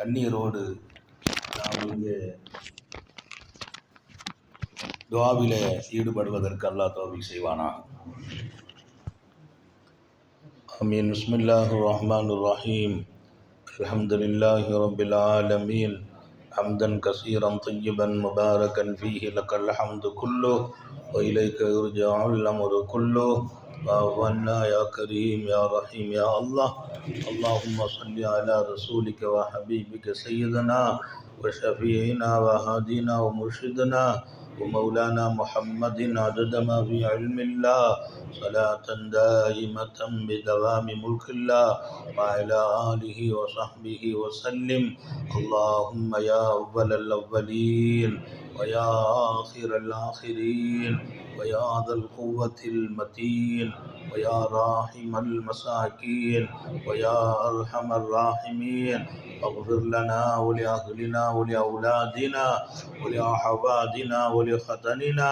கண்ணீரோடு நாம் இங்கே துவாவிலே ஈடுபடுவதற்கு அல்லாஹ் தோவி செய்வானா அமீன் பிஸ்மில்லாஹு ரஹ்மான் ரஹீம் الحمد لله رب العالمين حمدا كثيرا طيبا مباركا فيه لك الحمد كله وإليك يرجع الأمر كله بابنا یا کریم یا رحیم یا اللہ اللہم صلی علی رسولک و حبیبک سیدنا و شفیعنا و محمد عدد ما فی علم اللہ صلاة دائمة بدوام ملك الله وعلى آله وصحبه وسلم اللهم يا أول الأولين ويا آخر الآخرين ويا ذا القوة المتين ويا راحم المساكين ويا أرحم الراحمين. اغفر لنا ولأهلنا ولأولادنا ولأحفادنا ولختننا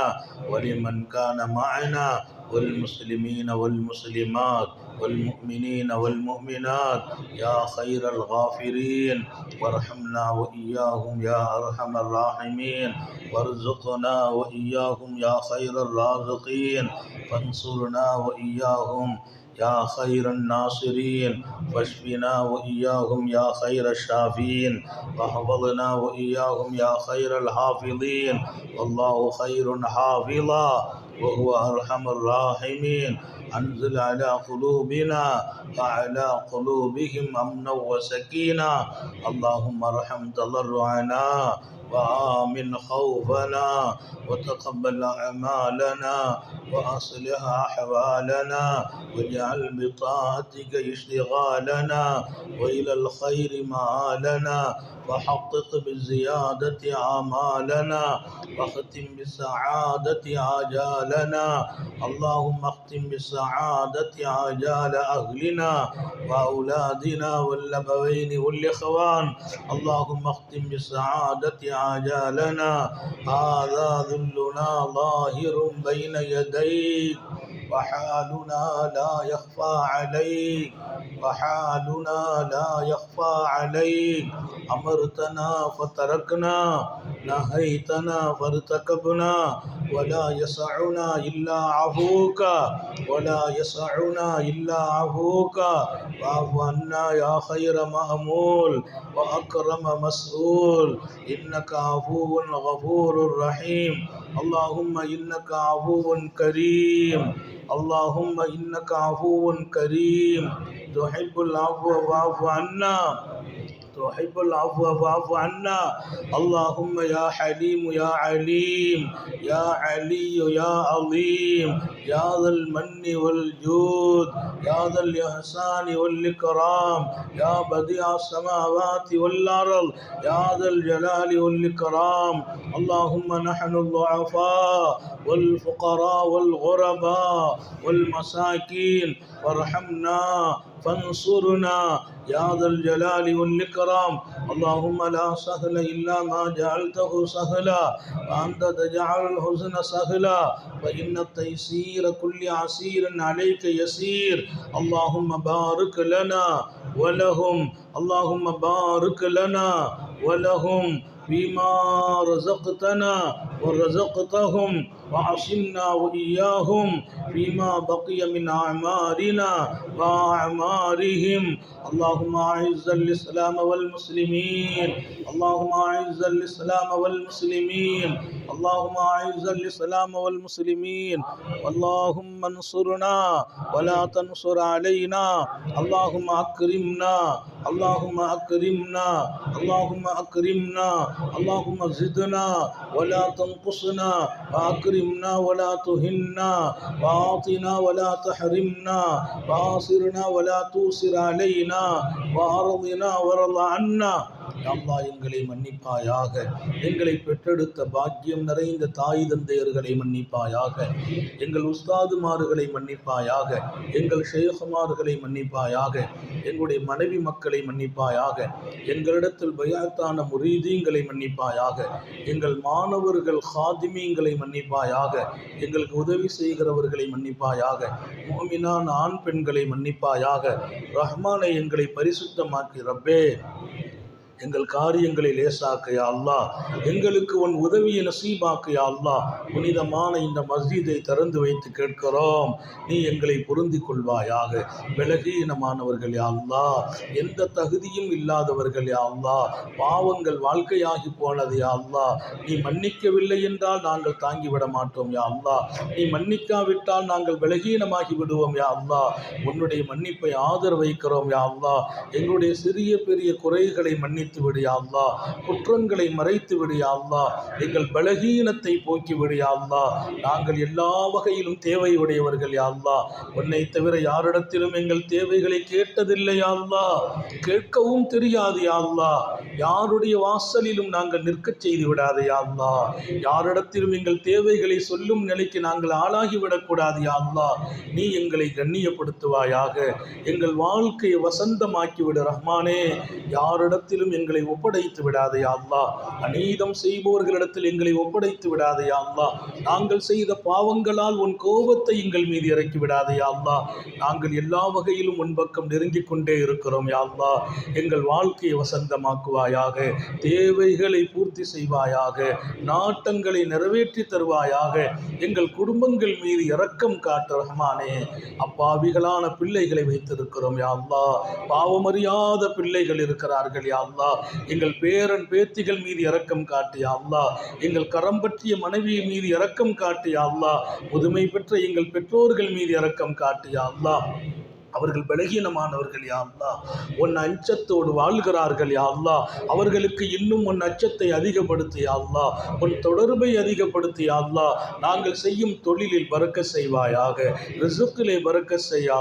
ولمن كان معنا والمسلمين والمسلمات. والمؤمنين والمؤمنات يا خير الغافرين وارحمنا وإياهم يا أرحم الراحمين وارزقنا وإياهم يا خير الرازقين فانصرنا وإياهم يا خير الناصرين واشفنا وإياهم يا خير الشافين واحفظنا وإياهم يا خير الحافظين والله خير حافظا وهو أرحم الراحمين. أنزل على قلوبنا وعلى قلوبهم أمنا وسكينة اللهم ارحم تضرعنا وآمن خوفنا وتقبل أعمالنا وأصلح أحوالنا واجعل بطاعتك اشتغالنا وإلى الخير مآلنا وحقق بالزيادة آمالنا واختم بالسعادة آجالنا اللهم اختم بالسعادة آجال أهلنا وأولادنا والأبوين والإخوان اللهم اختم بالسعادة آجالنا هذا ذلنا ظاهر بين يديك وحالنا لا يخفى عليك. وحالنا لا يخفى عليك. أمرتنا فتركنا نهيتنا فارتكبنا. ولا يسعنا إلا عفوك ولا يسعنا إلا عفوك. واعف يا خير مأمول. وأكرم مسؤول. إنك عفو غفور رحيم. اللهم إنك عفو كريم. اللهم إنك عفو كريم. تحب العفو فاعف عنا. تحب العفو فاعف عنا. اللهم يا حليم يا عليم يا علي يا عظيم يا ذا المن والجود يا ذا الإحسان والإكرام يا بديع السماوات والأرض يا ذا الجلال والإكرام. اللهم نحن الضعفاء والفقراء والغرباء والمساكين وارحمنا فانصرنا يا ذا الجلال والإكرام. اللهم لا سهل إلا ما جعلته سهلا. وأنت تجعل الحزن سهلا. فإن التيسير كل عسير عليك يسير. اللهم بارك لنا ولهم. اللهم بارك لنا ولهم فيما رزقتنا. ورزقتهم وعصمنا وإياهم فيما بقي من أعمارنا وأعمارهم اللهم أعز الإسلام والمسلمين. اللهم أعز الإسلام والمسلمين. اللهم أعز الإسلام والمسلمين. اللهم انصرنا ولا تنصر علينا. اللهم أكرمنا. اللهم أكرمنا. اللهم أكرمنا. اللهم زدنا. ولا تنقصنا وأكرمنا ولا تهنا وأعطنا ولا تحرمنا وآصرنا ولا توصر علينا وأرضنا وارض عنا. அம்மா எங்களை மன்னிப்பாயாக. எங்களை பெற்றெடுத்த பாக்கியம் நிறைந்த தாய் தந்தையர்களை மன்னிப்பாயாக. எங்கள் உஸ்தாதுமார்களை மன்னிப்பாயாக. எங்கள் ஷேகுமார்களை மன்னிப்பாயாக. எங்களுடைய மனைவி மக்களை மன்னிப்பாயாக. எங்களிடத்தில் பயாத்தான முரீதீங்களை மன்னிப்பாயாக. எங்கள் மாணவர்கள் ஹாதிமீங்களை மன்னிப்பாயாக. எங்களுக்கு உதவி செய்கிறவர்களை மன்னிப்பாயாக. மோமினான் ஆண் பெண்களை மன்னிப்பாயாக. ரஹ்மானை எங்களை பரிசுத்தமாக்கி ரப்பே எங்கள் காரியங்களை லேசாக்கையா அல்லா எங்களுக்கு உன் உதவியை நசீபாக்கையா அல்லா புனிதமான இந்த மஸ்ஜிதை திறந்து வைத்து கேட்கிறோம். நீ எங்களை பொருந்தி கொள்வாயாக. விலகீனமானவர்கள் யா எந்த தகுதியும் இல்லாதவர்கள் யா பாவங்கள் வாழ்க்கையாகி போனது யா நீ மன்னிக்கவில்லை என்றால் நாங்கள் தாங்கிவிட மாட்டோம் யா நீ மன்னிக்காவிட்டால் நாங்கள் விலகீனமாகி விடுவோம் யா உன்னுடைய மன்னிப்பை ஆதரவு வைக்கிறோம் யா எங்களுடைய சிறிய பெரிய குறைகளை மன்னித்து விடு குற்றங்களை மறைத்து விடு எங்கள் பலகீனத்தை போக்கி விடு நாங்கள் எல்லா வகையிலும் தேவையுடையவர்கள் உடையவர்கள் உன்னை தவிர யாரிடத்திலும் எங்கள் தேவைகளை கேட்டதில்லை யா கேட்கவும் தெரியாது யா யாருடைய வாசலிலும் நாங்கள் நிற்கச் செய்து விடாது யா யாரிடத்திலும் எங்கள் தேவைகளை சொல்லும் நிலைக்கு நாங்கள் ஆளாகிவிடக்கூடாது யா நீ எங்களை கண்ணியப்படுத்துவாயாக. எங்கள் வாழ்க்கையை வசந்தமாக்கி விடு ரஹ்மானே. யாரிடத்திலும் எங்களை ஒப்படைத்து விடாதே அல்லா அநீதம் செய்பவர்களிடத்தில் எங்களை ஒப்படைத்து விடாதே அல்லா நாங்கள் செய்த பாவங்களால் உன் கோபத்தை எங்கள் மீது இறக்கி விடாதே அல்லா நாங்கள் எல்லா வகையிலும் உன் பக்கம் நெருங்கிக் கொண்டே இருக்கிறோம் யாழ்லா எங்கள் வாழ்க்கையை வசந்தமாக்குவாயாக தேவைகளை பூர்த்தி செய்வாயாக நாட்டங்களை நிறைவேற்றி தருவாயாக எங்கள் குடும்பங்கள் மீது இரக்கம் காட்டு ரஹ்மானே. அப்பாவிகளான பிள்ளைகளை வைத்திருக்கிறோம் யாழ்லா பாவமறியாத பிள்ளைகள் இருக்கிறார்கள் யாழ்லா அல்லாஹ் எங்கள் பேரன் பேத்திகள் மீது இரக்கம் காட்டு யா அல்லாஹ் எங்கள் கரம் பற்றிய மனைவி மீது இரக்கம் காட்டு யா அல்லாஹ் முதுமை பெற்ற எங்கள் பெற்றோர்கள் மீது இரக்கம் காட்டு யா அல்லாஹ். அவர்கள் பலகீனமானவர்கள் யா உன் அச்சத்தோடு வாழ்கிறார்கள் யா அவர்களுக்கு இன்னும் உன் அச்சத்தை அதிகப்படுத்தி யா உன் தொடர்பை அதிகப்படுத்தி யா நாங்கள் செய்யும் தொழிலில் பறக்க செய்வாயாக. ரிசுக்கிலே பறக்க செய்ய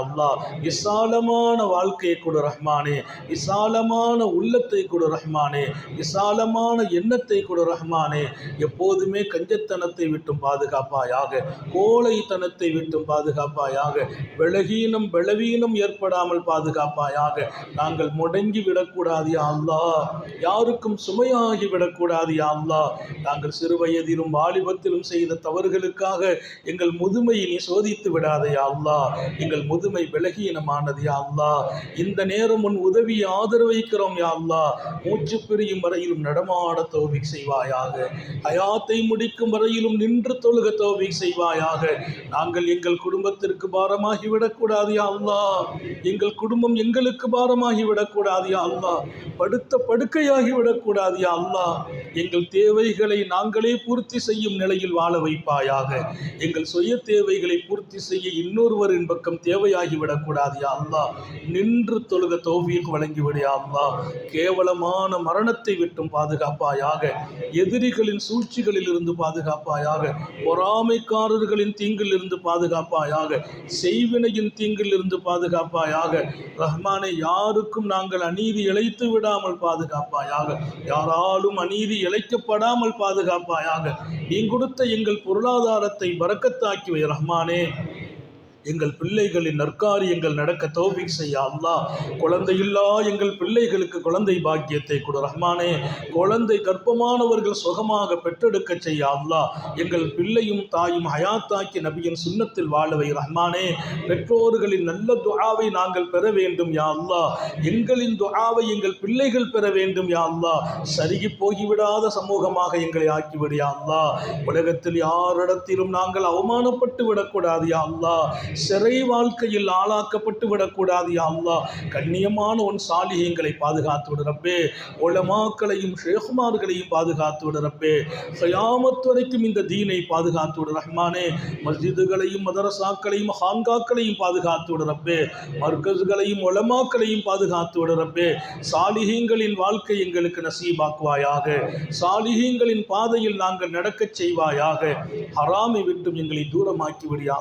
விசாலமான வாழ்க்கையை கொடு ரஹ்மானே. விசாலமான உள்ளத்தை கொடு ரஹ்மானே. விசாலமான எண்ணத்தை கொடு ரஹ்மானே. எப்போதுமே கஞ்சத்தனத்தை விட்டும் பாதுகாப்பாயாக கோழைத்தனத்தை விட்டும் பாதுகாப்பாயாக பலகீனம் பலவீனம் ஏற்படாமல் பாதுகாப்பாயாக. நாங்கள் முடங்கி விடக்கூடாது அல்லா யாருக்கும் சுமையாகி விடக்கூடாது யா நாங்கள் சிறு வயதிலும் வாலிபத்திலும் செய்த தவறுகளுக்காக எங்கள் முதுமையை நீ சோதித்து விடாதே அல்லா எங்கள் முதுமை விலகீனமானது அல்லா இந்த நேரம் உன் உதவியை ஆதரவைக்கிறோம் அல்லா யா மூச்சு பிரியும் வரையிலும் நடமாட தோவிக் செய்வாயாக. அயாத்தை முடிக்கும் வரையிலும் நின்று தொழுக தோவிக் செய்வாயாக. நாங்கள் எங்கள் குடும்பத்திற்கு பாரமாகி விடக்கூடாது யா எங்கள் குடும்பம் எங்களுக்கு பாரமாகி விடக்கூடாது யா அல்லாஹ். படுத்த படுக்கையாகி விடக்கூடாது யா அல்லாஹ். எங்கள் தேவைகளை நாங்களே பூர்த்தி செய்யும் நிலையில் வாழ வைப்பாயாக. எங்கள் சுய தேவைகளை பூர்த்தி செய்ய இன்னொருவரின் பக்கம் தேவையாகி விடக்கூடாது யா அல்லாஹ். நின்று தொழுக தௌஃபீக் வழங்கிவிடு யா அல்லாஹ். கேவலமான மரணத்தை விட்டும் பாதுகாப்பாயாக. எதிரிகளின் சூழ்ச்சிகளில் இருந்து பாதுகாப்பாயாக. பொறாமைக்காரர்களின் தீங்கில் இருந்து பாதுகாப்பாயாக. செய்வினையின் தீங்கில் இருந்து பாதுகாப்பாயாக. ரஹ்மானை யாருக்கும் நாங்கள் அநீதி இழைத்து விடாமல் பாதுகாப்பாயாக. யாராலும் அநீதி இழைக்கப்படாமல் பாதுகாப்பாயாக. நீ கொடுத்த எங்கள் பொருளாதாரத்தை பறக்கத்தாக்கிவை ரஹ்மானே. எங்கள் பிள்ளைகளின் நற்காரியங்கள் நடக்க தௌஃபீக் செய்ய அல்லா குழந்தையில்லா எங்கள் பிள்ளைகளுக்கு குழந்தை பாக்கியத்தை கொடு ரஹ்மானே. குழந்தை கர்ப்பமானவர்கள் சுகமாக பெற்றெடுக்க செய்ய அல்லா எங்கள் பிள்ளையும் தாயும் ஹயாத்தாக்கி நபியின் சுண்ணத்தில் வாழவை ரஹ்மானே. பெற்றோர்களின் நல்ல துஆவை நாங்கள் பெற வேண்டும் யா அல்லா எங்களின் துஆவை எங்கள் பிள்ளைகள் பெற வேண்டும் யா அல்லா சருகி போகிவிடாத சமூகமாக எங்களை ஆக்கிவிடு யா அல்லா உலகத்தில் யாரிடத்திலும் நாங்கள் அவமானப்பட்டு விடக்கூடாது யா அல்லா சிறை வாழ்க்கையில் ஆளாக்கப்பட்டு விடக்கூடாது யா அல்லாஹ். கண்ணியமான உன் சாலிகங்களை பாதுகாத்து விடுறப்பே உலமாக்களையும் ஷேகுமார்களையும் பாதுகாத்து விடுறப்பே சயாமத் வரைக்கும் இந்த தீனை பாதுகாத்து விடு ரஹ்மானே. மஸ்ஜிதுகளையும் மதரசாக்களையும் ஹான்காக்களையும் பாதுகாத்து விடுறப்பே மர்கஸ்களையும் உலமாக்களையும் பாதுகாத்து விடுறப்பே சாலிகங்களின் வாழ்க்கை எங்களுக்கு நசீபாக்குவாயாக. சாலிகங்களின் பாதையில் நாங்கள் நடக்கச் செய்வாயாக. ஹராமை விட்டும் எங்களை தூரமாக்கி விடு யா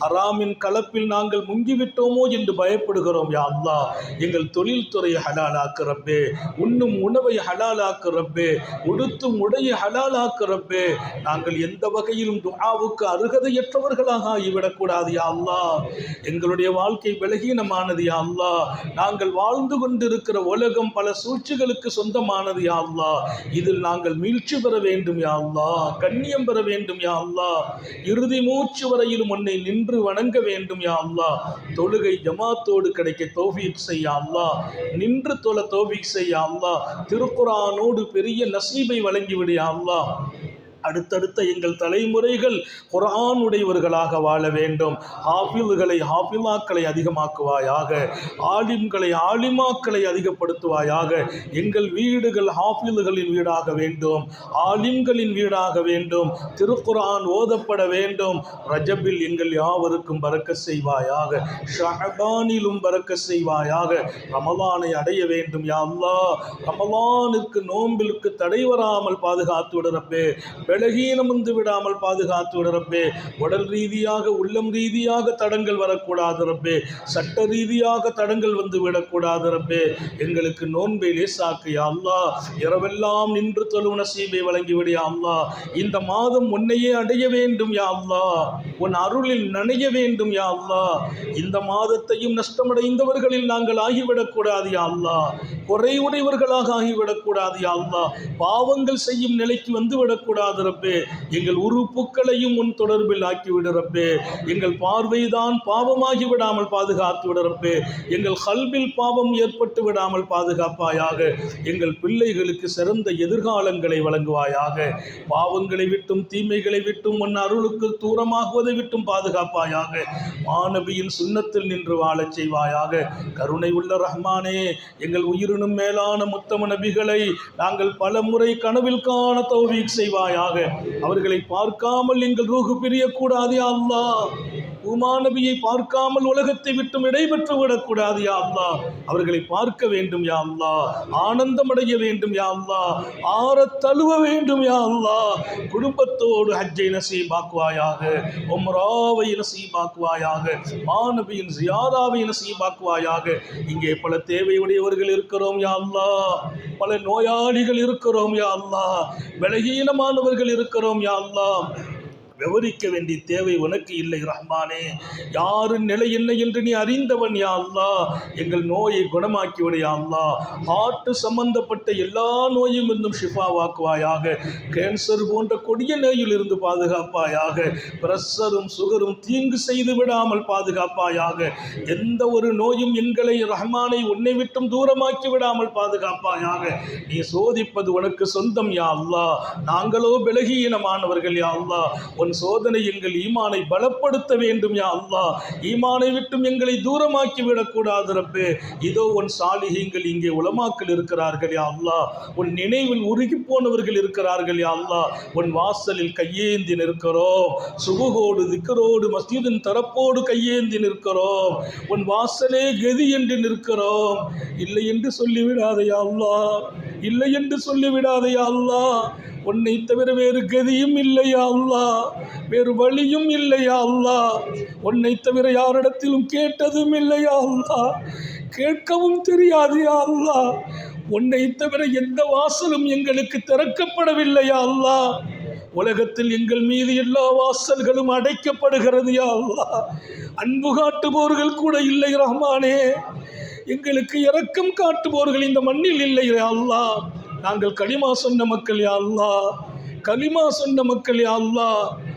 ஹரா ஹராமின் கலப்பில் நாங்கள் முங்கிவிட்டோமோ என்று பயப்படுகிறோம் யா அல்லா எங்கள் தொழில்துறையை ஹலாலாக்கு ரப்பே. உண்ணும் உணவை ஹலாலாக்கு ரப்பே. உடுத்தும் உடையை ஹலாலாக்கு ரப்பே. நாங்கள் எந்த வகையிலும் துஆவுக்கு அருகதையற்றவர்களாக ஆகிவிடக்கூடாது யா அல்லா எங்களுடைய வாழ்க்கை விலகீனமானது யா அல்லா நாங்கள் வாழ்ந்து கொண்டிருக்கிற உலகம் பல சூழ்ச்சிகளுக்கு சொந்தமானது யா அல்லா இதில் நாங்கள் மீழ்ச்சி பெற வேண்டும் யா அல்லா கண்ணியம் பெற வேண்டும் யா அல்லாஹ். இறுதி மூச்சு வரையிலும் உன்னை நின்று வணங்க வேண்டும் யா அல்லா தொழுகை ஜமாத்தோடு கிடைக்க தோஃபீக் செய்ய அல்லா நின்று தொழ தோஃபீக் செய்ய அல்லா திருக்குரானோடு பெரிய நசீபை வழங்கிவிடு யா அல்லாஹ். அடுத்தடுத்த எங்கள் தலைமுறைகள் குரான் உடையவர்களாக வாழ வேண்டும். ஹாஃபில்களை ஹாஃபிலாக்களை அதிகமாக்குவாயாக ஆலிம்களை ஆலிமாக்களை அதிகப்படுத்துவாயாக எங்கள் வீடுகள் ஹாஃபில்களின் வீடாக வேண்டும் ஆலிம்களின் வீடாக வேண்டும் திருக்குரான் ஓதப்பட வேண்டும். ரஜபில் எங்கள் யாவருக்கும் பறக்க செய்வாயாக ஷஹபானிலும் பறக்க செய்வாயாக ரமலானை அடைய வேண்டும் யா அல்லா ரமலானுக்கு நோம்பிற்கு தடை வராமல் பாதுகாத்து விடுறப்பே பலகீனம் வந்து விடாமல் பாதுகாத்து விடுறப்பே உடல் ரீதியாக உள்ளம் ரீதியாக தடங்கள் வரக்கூடாது ரப்பே. சட்ட ரீதியாக தடங்கள் வந்து விடக்கூடாது ரப்பே. எங்களுக்கு நோன்பை லேசாக்கு யா இரவெல்லாம் நின்று தொழு நசீபை வழங்கிவிடு அல்லா இந்த மாதம் உன்னையே அடைய வேண்டும் யா அல்லா உன் அருளில் நனைய வேண்டும் யா அல்லா இந்த மாதத்தையும் நஷ்டமடைந்தவர்களில் நாங்கள் ஆகிவிடக்கூடாது யா அல்லா குறைவுடையவர்களாக ஆகிவிடக்கூடாது யா அல்லா பாவங்கள் செய்யும் நிலைக்கு வந்து விடக்கூடாது ரப்பே எங்கள் உறுப்புகளையும் உன் தொடர்பில் ஆக்கி ரப்பே எங்கள் பார்வைதான் பாவமாகி விடாமல் பாதுகாத்து விடறப்பே. எங்கள் கல்வில் பாவம் ஏற்பட்டு விடாமல் பாதுகாப்பாயாக. எங்கள் பிள்ளைகளுக்கு சிறந்த எதிர்காலங்களை வழங்குவாயாக. பாவங்களை விட்டும் தீமைகளை விட்டும் உன் அருளுக்கு தூரமாகுவதை விட்டும் பாதுகாப்பாயாக. மாணவியின் சுண்ணத்தில் நின்று வாழச் செய்வாயாக. கருணை உள்ள ரஹ்மானே எங்கள் உயிரினும் மேலான முத்தம நபிகளை நாங்கள் பல முறை கனவில் காண தௌவீக் செய்வாயாக. அவர்களை பார்க்காமல் எங்கள் ரூகு பிரியக்கூடாது யா உமா நபியை பார்க்காமல் உலகத்தை விட்டும் இடைபெற்று விடக்கூடாது யா அவர்களை பார்க்க வேண்டும் யா ஆனந்தம் அடைய வேண்டும் யா ஆற தழுவ வேண்டும் யா அல்லா குடும்பத்தோடு ஹஜ்ஜை நசீபாக்குவாயாக உம்ராவை நசீபாக்குவாயாக மாணவியின் ஜியாராவை நசீபாக்குவாயாக. இங்கே பல தேவையுடையவர்கள் இருக்கிறோம் யா பல நோயாளிகள் இருக்கிறோம் யா அல்லாஹ். பலகீனமானவர்கள் இருக்கிறோம் யா விவரிக்க வேண்டிய தேவை உனக்கு இல்லை ரஹ்மானே. யாரின் நிலை என்ன என்று நீ அறிந்தவன் யா அல்லா எங்கள் நோயை குணமாக்கி யா அல்லாஹ். ஹார்ட் சம்பந்தப்பட்ட எல்லா நோயும் இருந்தும் ஷிஃபாவாக்குவாயாக. கேன்சர் போன்ற கொடிய நோயில் இருந்து பாதுகாப்பாயாக. பிரஷரும் சுகரும் தீங்கு செய்து விடாமல் பாதுகாப்பாயாக. எந்த ஒரு நோயும் எங்களை ரஹ்மானை உன்னை விட்டும் தூரமாக்கி விடாமல் பாதுகாப்பாயாக. நீ சோதிப்பது உனக்கு சொந்தம் யா அல்லா நாங்களோ பலகீனமானவர்கள் யா அல்லா உன் சோதனை எங்கள் ஈமானை பலப்படுத்த வேண்டும் யா அல்லா ஈமானை விட்டும் எங்களை தூரமாக்கி விடக்கூடாது ரப்பு. இதோ உன் சாலிகங்கள் இங்கே உலமாக்கள் இருக்கிறார்கள் யா அல்லா உன் நினைவில் உருகி போனவர்கள் இருக்கிறார்கள் யா அல்லா உன் வாசலில் கையேந்தி நிற்கிறோம். சுபுகோடு திக்கரோடு மஸ்ஜிதின் தரப்போடு கையேந்தி நிற்கிறோம். உன் வாசலே கதி என்று நிற்கிறோம். இல்லை என்று சொல்லிவிடாதையா அல்லா இல்லை என்று சொல்லிவிடாதையா அல்லா உன்னை தவிர வேறு கதியும் இல்லையா அல்லா. வேறு வழியும் இல்லையா அல்லா. உன்னை தவிர யாரிடத்திலும் கேட்டதும் இல்லையா அல்லா. கேட்கவும் தெரியாது யா உன்னை தவிர எந்த வாசலும் எங்களுக்கு திறக்கப்படவில்லையா அல்லா. உலகத்தில் எங்கள் மீது எல்லா வாசல்களும் அடைக்கப்படுகிறது யா அல்லா. அன்பு காட்டுபவர்கள் கூட இல்லை ரஹ்மானே. எங்களுக்கு இரக்கம் காட்டுபவர்கள் இந்த மண்ணில் இல்லை அல்லா. அல்லாஹ் நாங்கள் களிமா சொன்ன மக்கள் யாழ்லா களிமா சொன்ன மக்கள் யாழ்லா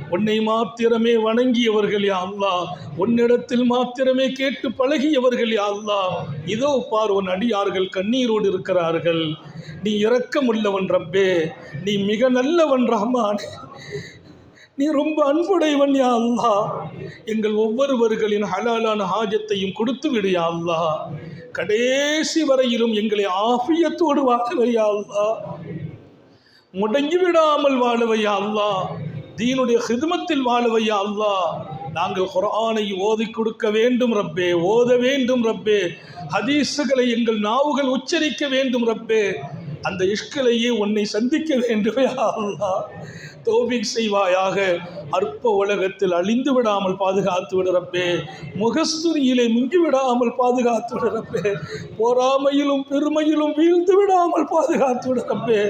உன்னை மாத்திரமே வணங்கியவர்கள் யாழ்லா உன்னிடத்தில் மாத்திரமே கேட்டு பழகியவர்கள் யா இதோ பார் உன் அடியார்கள் கண்ணீரோடு இருக்கிறார்கள். நீ இரக்கமுள்ளவன் ரப்பே. நீ மிக நல்லவன் ரஹ்மான். நீ ரொம்ப அன்புடையவன் யா அல்லாஹ். எங்கள் ஒவ்வொருவர்களின் ஹலாலான ஹாஜத்தையும் கொடுத்து விடு யா அல்லாஹ். கடைசி வரையிலும் எங்களை ஆஃபியத்தோடு வாழவையா அல்லா முடங்கி விடாமல் வாழவையா அல்லா தீனுடைய ஹிதமத்தில் வாழவையா அல்லா நாங்கள் குரானை ஓதி கொடுக்க வேண்டும் ரப்பே ஓத வேண்டும் ரப்பே. ஹதீஸுகளை எங்கள் நாவுகள் உச்சரிக்க வேண்டும் ரப்பே. அந்த இஷ்கலையே உன்னை சந்திக்க வேண்டுமே அல்லாஹ். தோபிக் செய்வாயாக. அற்ப உலகத்தில் அழிந்து விடாமல் பாதுகாத்து விடுறப்பே முகஸ்துரியிலே மிங்கி விடாமல் பாதுகாத்து விடுறப்பே பொறாமையிலும் பெருமையிலும் வீழ்ந்து விடாமல் பாதுகாத்து விடுறப்பே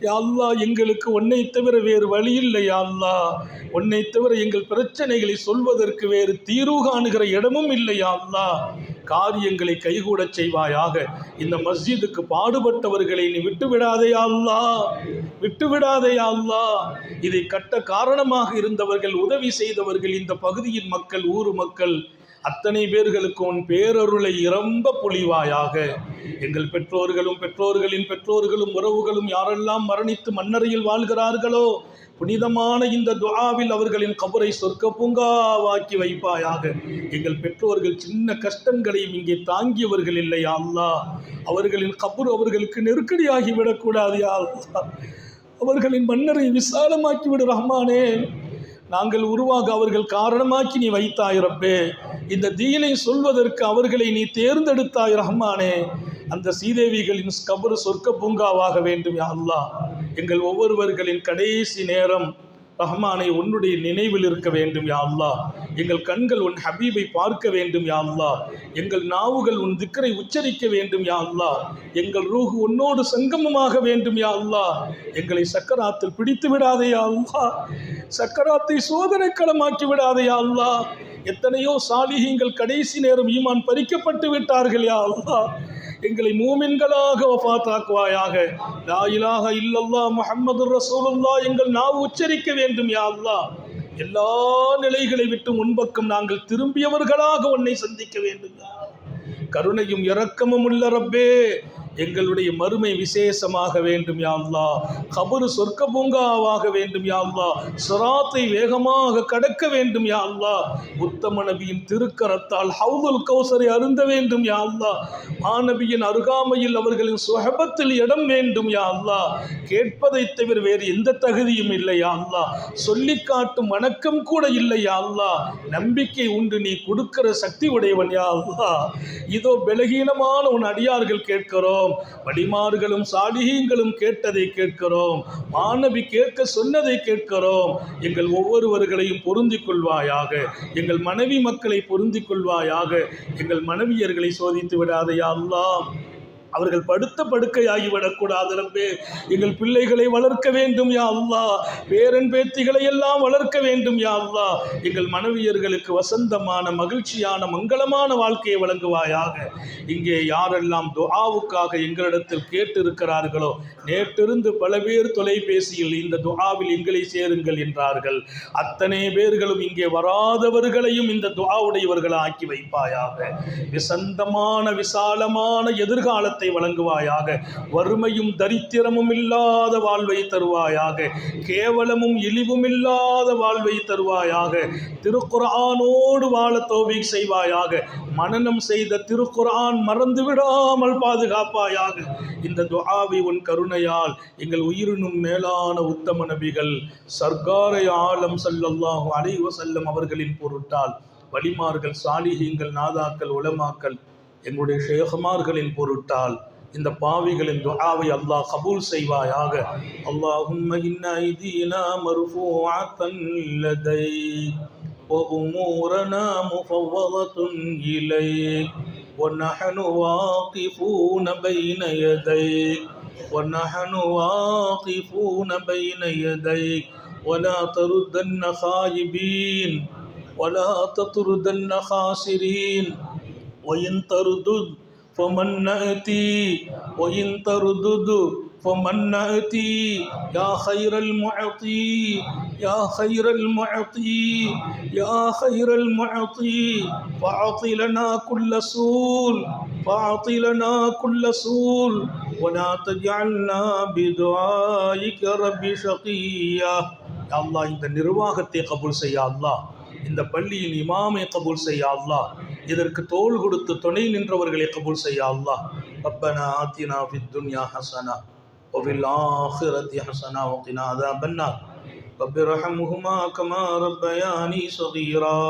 யா எங்களுக்கு உன்னை தவிர வேறு வழி இல்லை யாழ்லா உன்னை தவிர எங்கள் பிரச்சனைகளை சொல்வதற்கு வேறு தீர்வு காணுகிற இடமும் இல்லை யாழ்லா காரியங்களை கைகூடச் செய்வாயாக. இந்த மஸ்ஜிதுக்கு பாடுபட்டவர்களை நீ விட்டுவிடாதே அல்லா விட்டுவிடாதே அல்லா இதை கட்ட காரணமாக இருந்தவர்கள் உதவி செய்தவர்கள் இந்த பகுதியின் மக்கள் ஊர் மக்கள் அத்தனை பேர்களுக்கு உன் பேரருளை இரம்ப பொழிவாயாக எங்கள் பெற்றோர்களும் பெற்றோர்களின் பெற்றோர்களும் உறவுகளும் யாரெல்லாம் மரணித்து மண்ணறையில் வாழ்கிறார்களோ புனிதமான இந்த துவாவில் அவர்களின் கபரை சொர்க்க பூங்காவாக்கி வைப்பாயாக. எங்கள் பெற்றோர்கள் சின்ன கஷ்டங்களையும் இங்கே தாங்கியவர்கள் இல்லை அல்லாஹ். அவர்களின் கபர் அவர்களுக்கு நெருக்கடியாகி விடக்கூடாது அல்லா அவர்களின் மன்னரை விசாலமாக்கி விடு ரஹ்மானே. நாங்கள் உருவாக அவர்கள் காரணமாக்கி நீ வைத்தாய் ரப்பே. இந்த தீனை சொல்வதற்கு அவர்களை நீ தேர்ந்தெடுத்தாய் ரஹ்மானே. அந்த சீதேவிகளின் கபரு சொர்க்க பூங்காவாக வேண்டும் யா அல்லாஹ். எங்கள் ஒவ்வொருவர்களின் கடைசி நேரம் ரஹ்மானை உன்னுடைய நினைவில் இருக்க வேண்டும் யா அல்லா எங்கள் கண்கள் உன் ஹபீபை பார்க்க வேண்டும் யா அல்லா எங்கள் நாவுகள் உன் திக்கரை உச்சரிக்க வேண்டும் யா அல்லா எங்கள் ரூஹு உன்னோடு சங்கமமாக வேண்டும் யா அல்லா எங்களை சக்கராத்தில் பிடித்து விடாதே யா அல்லா சக்கராத்தை சோதனை களமாக்கி விடாதே யா அல்லா எத்தனையோ சாலிகங்கள் கடைசி நேரம் ஈமான் பறிக்கப்பட்டு விட்டார்கள் யா எங்களை மூமின்களாக வஃபாத்தாக்குவாயாக லா இலாஹ இல்லல்லா முஹம்மது ரசூலுல்லா எங்கள் நாவு உச்சரிக்க வேண்டும் யா எல்லா நிலைகளை விட்டு முன்பக்கம் நாங்கள் திரும்பியவர்களாக உன்னை சந்திக்க வேண்டும் கருணையும் இரக்கமும் உள்ள ரப்பே. எங்களுடைய மறுமை விசேஷமாக வேண்டும் யா கபரு சொர்க்க பூங்காவாக வேண்டும் யா சுராத்தை வேகமாக கடக்க வேண்டும் யா உத்தம நபியின் திருக்கரத்தால் ஹவுதுல் கௌசரை அருந்த வேண்டும் யா மாநபியின் அருகாமையில் அவர்களின் சுகபத்தில் இடம் வேண்டும் யா கேட்பதை தவிர வேறு எந்த தகுதியும் இல்லை யா சொல்லிக்காட்டும் சொல்லி காட்டும் வணக்கம் கூட இல்லை யா நம்பிக்கை உண்டு நீ கொடுக்கிற சக்தி உடையவன் யா இதோ பலகீனமான உன் அடியார்கள் கேட்கிறோம். வடிமார்களும் சாலிகீங்களும் கேட்டதை கேட்கிறோம். மாணவி கேட்க சொன்னதை கேட்கிறோம். எங்கள் ஒவ்வொருவர்களையும் பொருந்திக் கொள்வாயாக. எங்கள் மனைவி மக்களை பொருந்திக் கொள்வாயாக. எங்கள் மனைவியர்களை சோதித்து விடாதையா அல்லாம் அவர்கள் படுத்த படுக்கையாகிவிடக்கூடாது ரப்பே. எங்கள் பிள்ளைகளை வளர்க்க வேண்டும் யா பேரன் பேத்திகளை எல்லாம் வளர்க்க வேண்டும் யா எங்கள் மனைவியர்களுக்கு வசந்தமான மகிழ்ச்சியான மங்களமான வாழ்க்கையை வழங்குவாயாக. இங்கே யாரெல்லாம் துஆவுக்காக எங்களிடத்தில் கேட்டிருக்கிறார்களோ நேற்றிருந்து பல பேர் தொலைபேசியில் இந்த துஆவில் எங்களை சேருங்கள் என்றார்கள். அத்தனை பேர்களும் இங்கே வராதவர்களையும் இந்த துஆவுடையவர்கள் ஆக்கி வைப்பாயாக. விசந்தமான விசாலமான எதிர்காலத்தை வழங்குவாயாக வறுமையும் தரித்திரமும் இல்லாத வாழ்வை தருவாயாக கேவலமும் இழிவும் இல்லாத வாழ்வை தருவாயாக திருக்குரானோடு வாழ தௌபீக் செய்வாயாக மனனம் செய்த திருக்குரான் மறந்து விடாமல் பாதுகாப்பாயாக. இந்த துஆவை உன் கருணையால் எங்கள் உயிரினும் மேலான உத்தம நபிகள் சர்க்காரை ஆலம் ஸல்லல்லாஹு அலைஹி செல்லும் அவர்களின் பொருட்டால் வலிமார்கள் சாலிஹீங்கள் நாதாக்கள் உலமாக்கள் எங்களுடைய ஷேகுமார்களின் பொருட்டால் இந்த பாவிகளின் துஆவை அல்லாஹ் கபூல் செய்வாயாக அல்லாஹும்ம இன்ன ஐதீனா மர்ஃபூஅத்தன் லதைக் وأمورنا مفوضة إليك ونحن واقفون بين يديك ونحن واقفون بين يديك ولا تردن خائبين ولا تطردن خاسرين وإن تردد فمن نأتي وإن تردد فمن نأتي يا خير المعطي يا خير المعطي يا خير المعطي فأعط لنا كل سول فأعط لنا كل سول ولا تجعلنا بدعائك رب شقيا يا الله இந்த நிர்வாகத்தை கபூல் செய்ய அல்லாஹ் இந்த பள்ளியின் இமாமை கபூல் செய்ய அல்லாஹ் இதற்கு தோள் கொடுத்து துணை நின்றவர்களை கபூல் செய்ய அல்லாஹ் ربنا آتنا في الدنيا حسنة وفي الآخرة حسنة وقنا عذاب النار رب ارحمهما كما ربياني صغيرا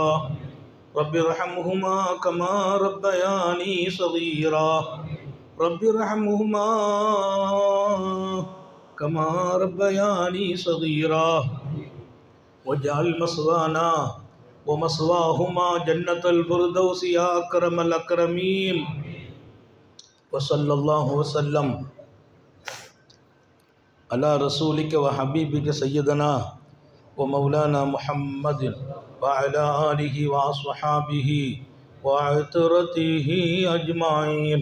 رب ارحمهما كما ربياني صغيرا رب ارحمهما كما ربياني صغيرا واجعل مثوانا ومثواهما جنة الفردوس يا أكرم الأكرمين. وصلى الله وسلم على رسولك وحبيبك سيدنا ومولانا محمد وعلى آله وأصحابه وعترته أجمعين.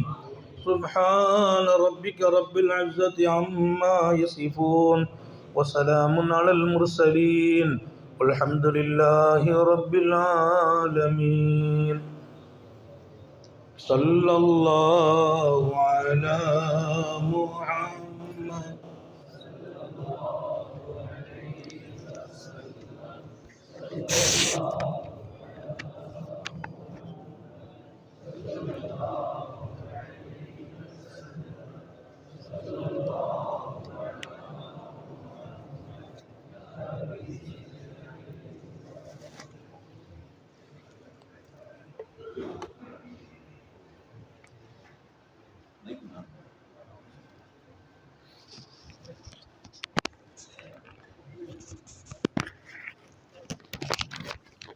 سبحان ربك رب العزة عما يصفون وسلام على المرسلين. والحمد لله رب العالمين صلى الله على محمد